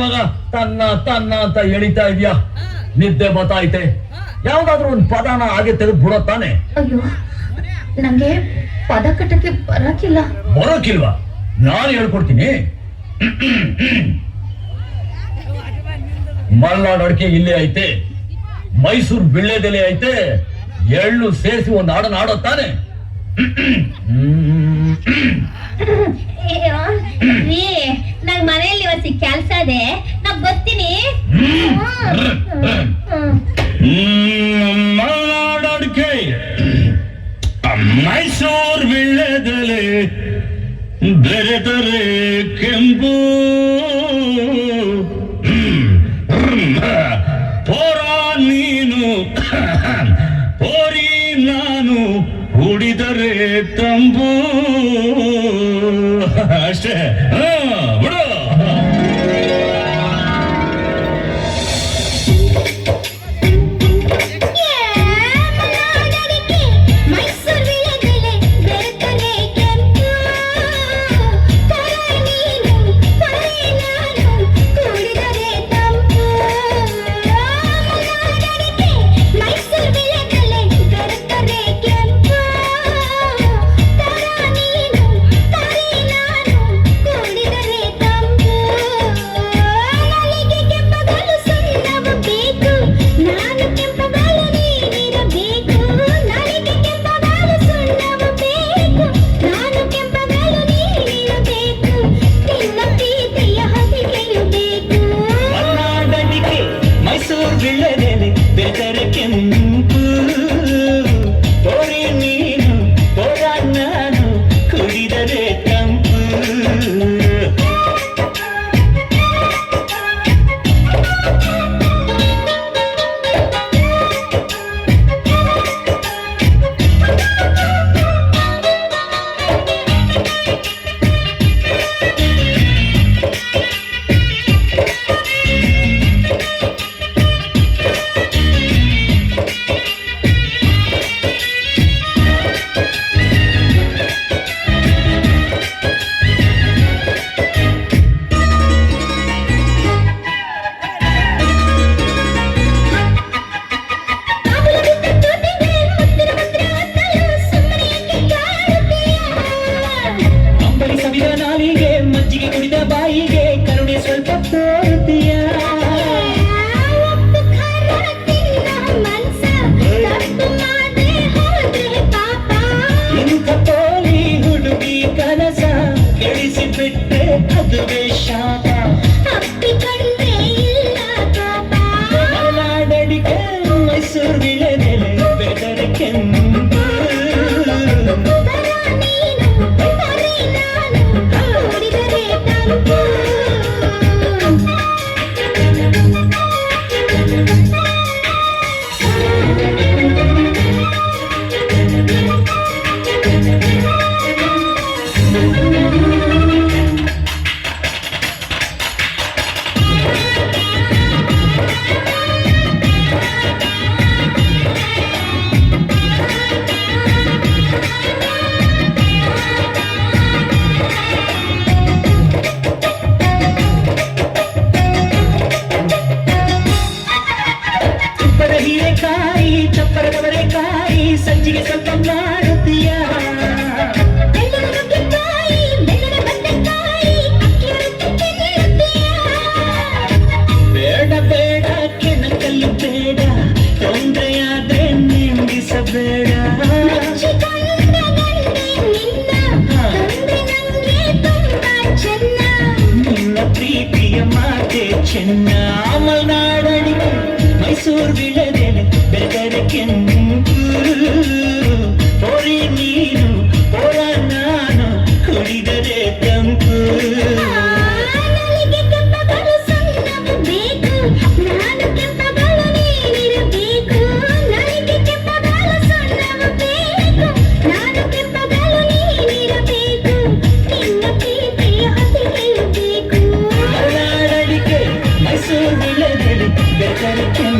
ಮಗ? ತನ್ನ ತನ್ನ ಅಂತ ಎಳಿತಾ ಇದೀಯಾ? ನಿದ್ದೆ ಬತ್ತಾಯ್ತೆ ಯಾವ್ದಾದ್ರು ಒಂದ್ ಪದನ ಹಾಗೆ ತೆಗೆದು ಬಿಡೋ ತಾನೆ? ಅಯ್ಯೋ ನಂಗೆ ಪದ ಕಟ್ಟಕ್ಕೆ ಬರಕಿಲ್ಲ. ಬರೋಕಿಲ್ವಾ? ನಾನು ಹೇಳ್ಕೊಡ್ತೀನಿ. ಮಲ್ನಾಡ್ ಅಡಿಕೆ ಇಲ್ಲೇ ಐತೆ. ಮೈಸೂರು ಬಿಳ್ಳೆದೆಲೆ ಐತೆ. ಎಳ್ಳು ಸೇರಿಸಿ ಒಂದು ಹಾಡನ್ನ ಆಡೋ ತಾನೆ? ರೀ ನಂಗ್ ಮನೆಯಲ್ಲಿ ಇವತ್ತು ಕೆಲ್ಸ ಇದೆ. ನಾ ಬರ್ತೀನಿ. ಮಲ್ನಾಡಡ್ಕೆ ಮೈಸೂರು ಬಿಳ್ಳೆದೆಲೆ ಬೆರೆದರೆ ಕೆಂಪು. ಪೋರ ನೀನು. ಪೋರಿ ನಾನು ಹುಡಿದರೆ ತಂಬು ಅಷ್ಟೇ. ಮಾತೆ ಚೆನ್ನ ಮಲೆನಾಡಡಿಗೆ ಮೈಸೂರು ವಿಳೆದೆಲೆ ಬೆದರೆ ಕೆಂಪು Thank you.